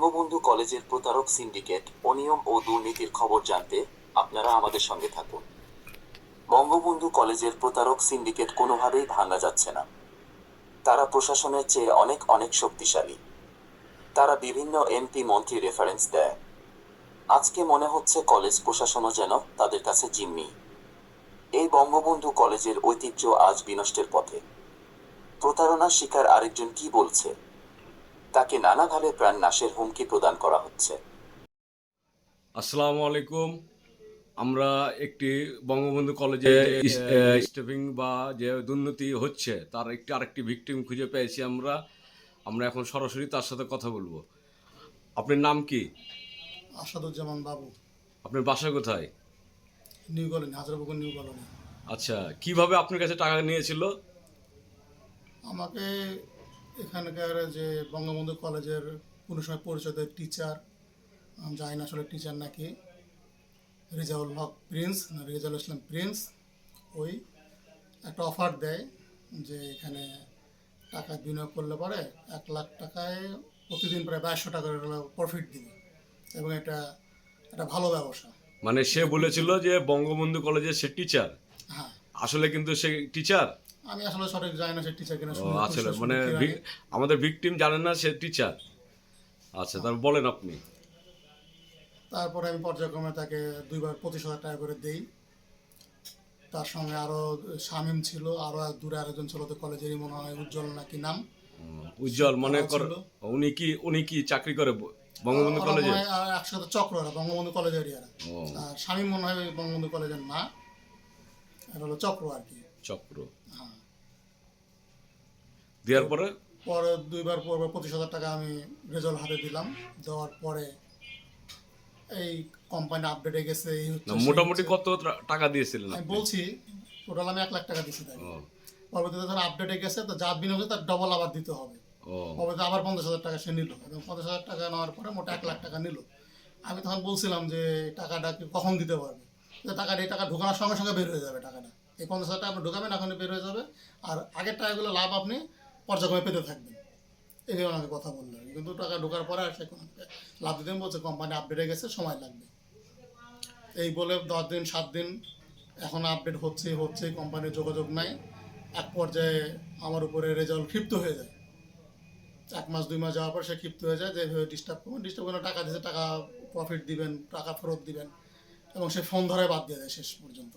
বঙ্গবন্ধু কলেজের প্রতারক সিন্ডিকেট অনিয়ম ও দুর্নীতির খবর জানতে আপনারা আমাদের সঙ্গে থাকুন। বঙ্গবন্ধু কলেজের প্রতারক সিন্ডিকেট কোনোভাবেই ভাঙা যাচ্ছে না। তারা প্রশাসনের চেয়ে অনেক অনেক শক্তিশালী। তারা বিভিন্ন এমপি, মন্ত্রী রেফারেন্স দেয়। আজকে মনে হচ্ছে কলেজ প্রশাসনও যেন তাদের কাছে জিম্মি। এই বঙ্গবন্ধু কলেজের ঐতিহ্য আজ বিনষ্টের পথে। প্রতারণার শিকার আরেকজন কি বলছে? তাকে নানাভাবে প্রাণ নাশের হুমকি প্রদান করা হচ্ছে। আসসালামু আলাইকুম। আমরা একটি বঙ্গবন্ধু কলেজে স্টেপিং বা যে দুর্নীতি হচ্ছে তার একটি আরেকটি ভিকটিম খুঁজে পেয়েছি আমরা। আমরা এখন সরাসরি তার সাথে কথা বলব। আপনার নাম কি? আসাদুজ্জামান বাবু। আপনার বাসা কোথায়? New colony Hazrapukur new colony. আচ্ছা কীভাবে আপনার কাছে টাকা নিয়েছিল? আমাকে এখানকার যে বঙ্গবন্ধু কলেজের কোনো সময় পরিচিত টিচার জানি না আসলে টিচার নাকি, রেজাউল হক প্রিন্স, না, রেজাউল ইসলাম প্রিন্স, ওই একটা অফার দেয় যে এখানে টাকা বিনিয়োগ করলে পরে এক লাখ টাকায় প্রতিদিন প্রায় বাইশশো টাকার প্রফিট দিবে। এবং এটা একটা ভালো ব্যবসা। মানে সে বলেছিল যে বঙ্গবন্ধু কলেজের সে টিচার আসলে কিন্তু সে টিচার আমি আসলে সঠিক জানি না সে টিচার কিনা ও আসলে মানে আমাদের ভিকটিম জানেন না সে টিচার আচ্ছা তারপর বলেন আপনি। তারপরে আমি পর্যায়ক্রমে তাকে দুইবার পঁচিশ হাজার টাকা করে দেই। তার সঙ্গে আরও শামিম ছিল আরও এক দূরে আরেকজন ছিল তো কলেজেরই মনে হয় উজ্জ্বল নাকি নাম? উজ্জ্বল মনে কর ছিল। উনি কি উনি কি চাকরি করে ব- বঙ্গবন্ধু ওরা কলেজে মনে হয় আর একসাথে চক্র বঙ্গবন্ধু কলেজের এরা। ও। আর শামিম মনে হয় বঙ্গবন্ধু কলেজের না। এটা হলো চক্র আর কি। চক্র। হ্যাঁ। দেওয়ার পরে? পরে দুইবার পর পঁচিশ হাজার টাকা আমি রেজাল্ট হাতে দিলাম। দেওয়ার পরে এই কোম্পানি আপডেটে গেছে এই হচ্ছে, মোটামুটি কত টাকা দিয়েছিলেন আমি বলছি টোটাল আমি এক লাখ টাকা দিচ্ছি তাই। পরবর্তীতে ধর আপডেটে গেছে তো যা হয়েছে তার ডবল আবার দিতে হবে। পরবর্তীতে আবার পঞ্চাশ হাজার টাকা সে নিল। এবং পঞ্চাশ হাজার টাকা নেওয়ার পরে মোটা এক লাখ টাকা নিল। আমি তখন বলছিলাম যে টাকাটা কখন দিতে পারবে? যে টাকাটা এই টাকা ঢোকানোর সঙ্গে সঙ্গে বের হয়ে যাবে টাকাটা। এই পঞ্চাশ হাজার টাকা আপনি ঢোকাবেন এখনই বের হয়ে যাবে। আর আগের টাকাগুলো লাভ আপনি পর্যায়ক্রমে পেতে থাকবেন। এইভাবে আমাকে কথা বললেন। কিন্তু টাকা ঢোকার পরে আর সে কোনো লাভ দিতেন বলছে কোম্পানি আপডেটে গেছে, সময় লাগবে। এই বলে দশ দিন, সাত দিন এখন আপডেট হচ্ছে হচ্ছে কোম্পানির যোগাযোগ নাই। এক পর্যায়ে আমার উপরে রেজাল্ট ক্ষিপ্ত হয়ে যায়। এক মাস, দুই মাস যাওয়ার পর সে ক্ষিপ্ত হয়ে যায় যে ডিস্টার্ব করবেন ডিস্টার্ব করে টাকা দিতে টাকা প্রফিট দিবেন, টাকা ফেরত দিবেন। এবং সে ফোন ধরায় বাদ দিয়ে দেয় শেষ পর্যন্ত।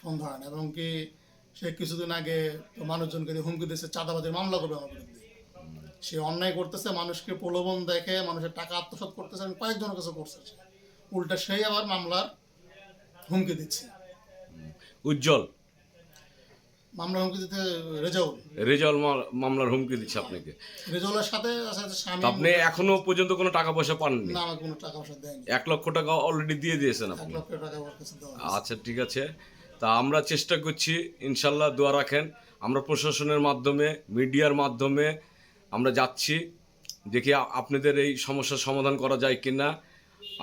ফোন ধরে না, এবং কি সে কিছুদিন আগে মানুষজনকে দিয়ে হুমকি দিয়েছে, চাঁদাবাজির মামলা করবে আমার বিরুদ্ধে সে অন্যায় করতেছে, মানুষকে প্রলোভন দেখে, মানুষের টাকা আত্মসাত করতেছে, এবং কয়েকজনের কাছে করছে উল্টা সেই আবার মামলার হুমকি দিচ্ছে। উজ্জ্বল মামলা হুমকি দিতে রেজাউল। রেজাল মামলার হুমকি দিচ্ছে আপনাকে। রেজাউলের সাথে আপনি এখনও পর্যন্ত কোনো টাকা পয়সা পাননি? না আমাকে কোনো টাকা পয়সা দেয়নি। এক লক্ষ টাকা অলরেডি দিয়ে দিয়েছেন আপনি? আমার আচ্ছা ঠিক আছে। তা আমরা চেষ্টা করছি ইনশাল্লাহ দোয়া রাখেন। আমরা প্রশাসনের মাধ্যমে মিডিয়ার মাধ্যমে আমরা যাচ্ছি দেখি আপনাদের এই সমস্যার সমাধান করা যায় কিনা।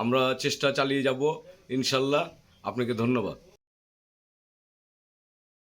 আমরা চেষ্টা চালিয়ে যাব ইনশাল্লাহ। আপনাকে ধন্যবাদ।